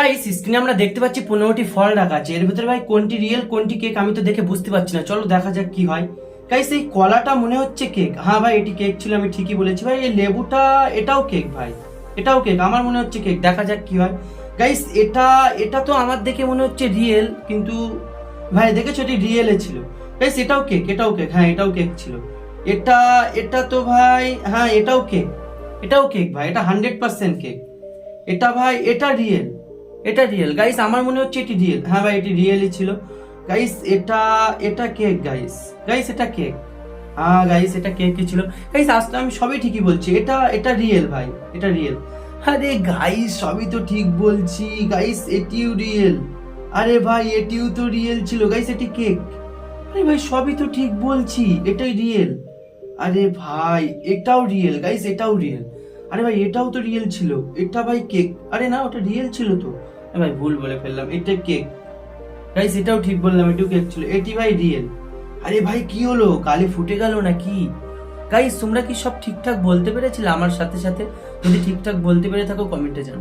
Guys স্ক্রিনে আমরা দেখতে পাচ্ছি পনেরোটি ফল রাখা আছে। এর ভিতরে ভাই কোনটি রিয়েল কোনটি কেক আমি তো দেখে বুঝতে পারছি না। চলো দেখা যাক কি হয়। গাইস এই কলাটা মনে হচ্ছে কেক হ্যাঁ ভাই, এটি কেক ছিল, আমি ঠিকই বলেছি ভাই। এই লেবুটা, এটাও কেক ভাই। এটাও কেক আমার মনে হচ্ছে কেক দেখা যাক কি হয়। গাইস এটা এটা তো আমার দেখে মনে হচ্ছে রিয়েল কিন্তু ভাই, দেখেছ এটি রিয়েলে ছিল। গাইস এটাও কেক এটাও কেক হ্যাঁ এটাও কেক ছিল। এটা এটা তো ভাই হ্যাঁ এটাও কেক এটাও কেক ভাই, এটা হান্ড্রেড পার্সেন্ট কেক এটা ভাই, এটা রিয়েল এটা রিয়েল গাইস আমার মনে হচ্ছে এটি রিয়েল হ্যাঁ ভাই, এটি রিয়েলই ছিল। গাইস এটা এটা কেক গাইস গাইস এটা কেক হ্যাঁ গাইস এটা কেকই ছিল। গাইস আসলে আমি সবই ঠিকই বলছি। এটা এটা রিয়েল ভাই, এটা রিয়েল আরে গাইস সবই তো ঠিক বলছি। গাইস এটিও রিয়েল আরে ভাই, এটিও তো রিয়েল ছিল। গাইস এটি কেক আরে ভাই, সবই তো ঠিক বলছি। এটাই রিয়েল আরে ভাই, এটাও রিয়েল গাইস এটাও রিয়েল আরে ভাই, এটাও তো রিয়েল ছিল। এটা ভাই কেক আরে না, ওটা রিয়েল ছিল তো। ভাই, ভুল বলে ফেললাম। এটা কেক গাইস এটাও ঠিক বললাম, এটাও কেক ছিল? এটি ভাই রিয়েল আরে ভাই, কি হলো? কালি ফুটে গেল নাকি? গাইস তোমরা কি সব ঠিকঠাক বলতে পেরেছিলে? আমার সাথে সাথে যদি ঠিকঠাক বলতে পেরে থাকো কমেন্টে জানাও।